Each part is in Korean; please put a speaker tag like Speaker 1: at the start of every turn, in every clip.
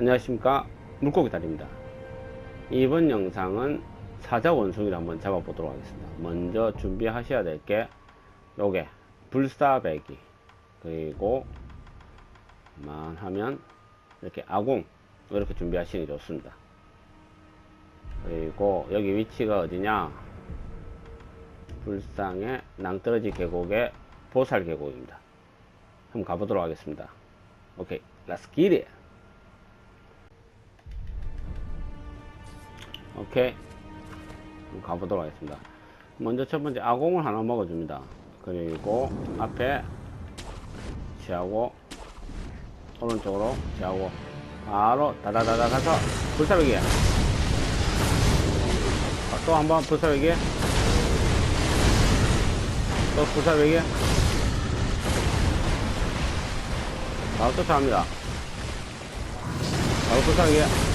Speaker 1: 안녕하십니까. 물고기 다리입니다. 이번 영상은 사자 원숭이를 한번 잡아 보도록 하겠습니다. 먼저 준비하셔야 될 게 요게 불사배기 그리고 만 하면 이렇게 아궁 이렇게 준비하시는 게 좋습니다. 그리고 여기 위치가 어디냐? 불상의 낭떠러지 계곡의 보살 계곡입니다. 한번 가보도록 하겠습니다. 오케이 렛츠 기릿 오케이. 가보도록 하겠습니다. 먼저 첫 번째 아공을 하나 먹어줍니다. 그리고 앞에 취하고 오른쪽으로 취하고 바로 다다다다 가서 불사르기. 아, 또 한번 불사르기. 또 불사르기. 바로 쫓아갑니다. 바로 불사르기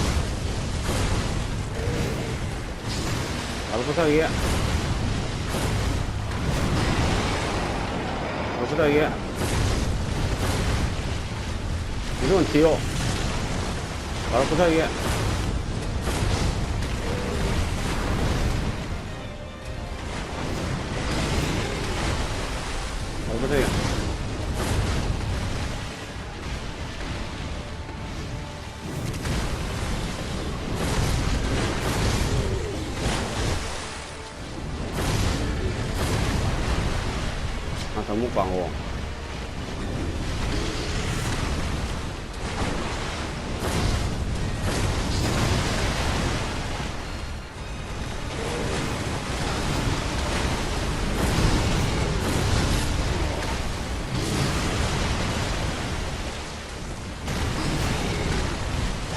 Speaker 1: 아프다이야 아프다이야 이건 뒤요 아프다이야 全部帮我。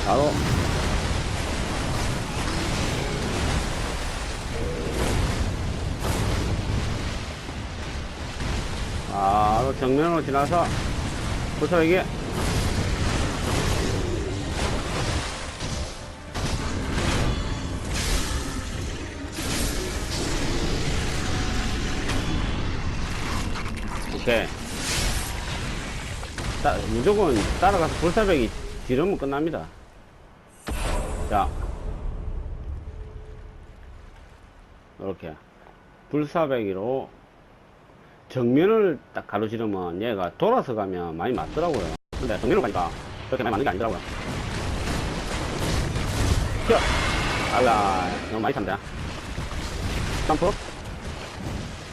Speaker 1: Hello. 정면으로 지나서 부서에게 오케이 따, 무조건 따라가서 불사백이 지르면 끝납니다. 자 이렇게 불사배기로 정면을 딱 가로지르면 얘가 돌아서 가면 많이 맞더라고요. 근데 정면으로 가니까 그렇게 많이 맞는 게 아니더라고요. 튀어! 알라, 너무 많이 탄다. 점프?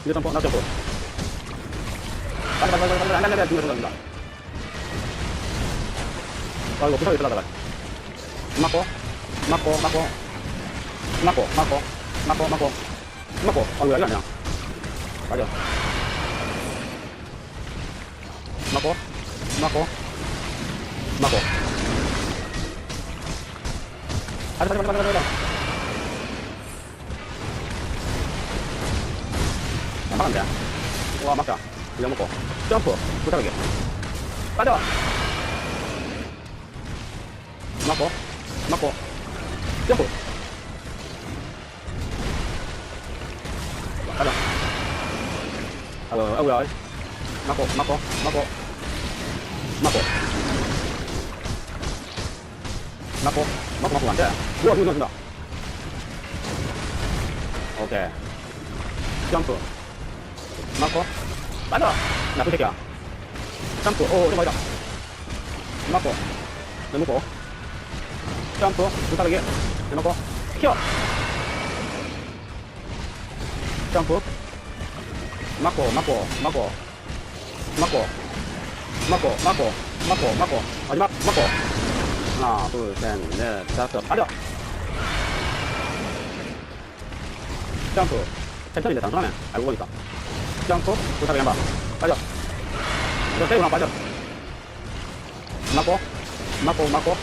Speaker 1: 이거 점프, 나 점프. 빨리, 빨리, 빨리, 빨리, 빨리, 빨리, 빨리, 중간에 들어간다. 아, 이거 부서져 들어가다가. 맞고, 맞고, 맞고, 맞고, 맞고, 맞고, 맞고, 맞고, 아, 왜 이거 아니야? 맞아. マコマコマコあれあれあれあれあれあれあなんだようわた向こうジャンプぶたけあではマコマコジャンプあらあらあらマコマコマコマコマコマコマコなんでうわ踏んだ踏んだオッケー。ジャンプ。マコあらなくてきゃ。ジャンプ。おお人もいた。マコで向こう。ジャンプ。ぶた投げ。でマコきジャンプ。マコマコマコマコマコ、マコ、マコ、マコ、ありま、マコ。なあ、風船で、だと、あれだジャンプ、チャリチャたで楽しめ。あ、動いた。ジャンプ、これ食べやん。あれだ。じゃ、最後のバージョン。マコ、マコ、マコ。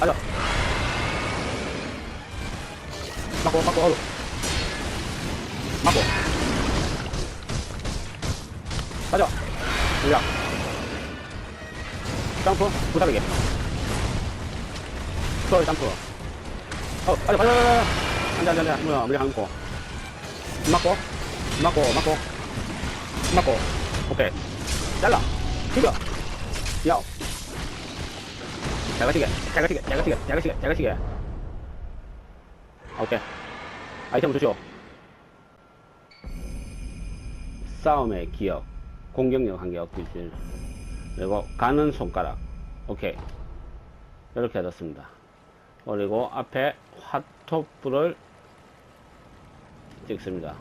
Speaker 1: あれだ。マコ、マコ、おる。マコ。あれだ。 올려. 점프, 부탁하게. 또 점프. 어, 빠져, 빠져, 빠져, 빠져. 안 돼, 안 돼, 안 돼. 뭐야, 우리 한고. 맞고, 맞고, 맞고. 맞고. 오케이. 잘라. 튀겨. 야. 자가시게, 자가시게, 자가시게, 자가시게, 자가시게. 오케이. 아이템 주시오. 싸움의 기억, 공격력 한개 줄. 그리고 가는 손가락. 오케이. 이렇게 얻었습니다. 그리고 앞에 화토불을 찍습니다.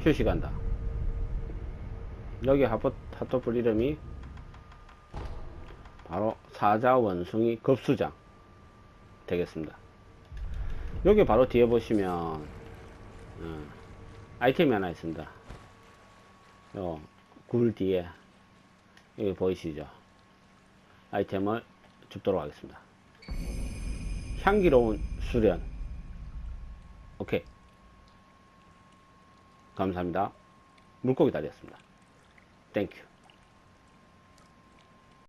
Speaker 1: 휴식한다. 여기 하포, 하토불 이름이 바로 사자 원숭이 급수장 되겠습니다. 여기 바로 뒤에 보시면 어, 아이템이 하나 있습니다. 요, 굴 뒤에 여기 보이시죠? 아이템을 줍도록 하겠습니다. 향기로운 수련. 오케이. 감사합니다. 물고기 다리였습니다. 땡큐.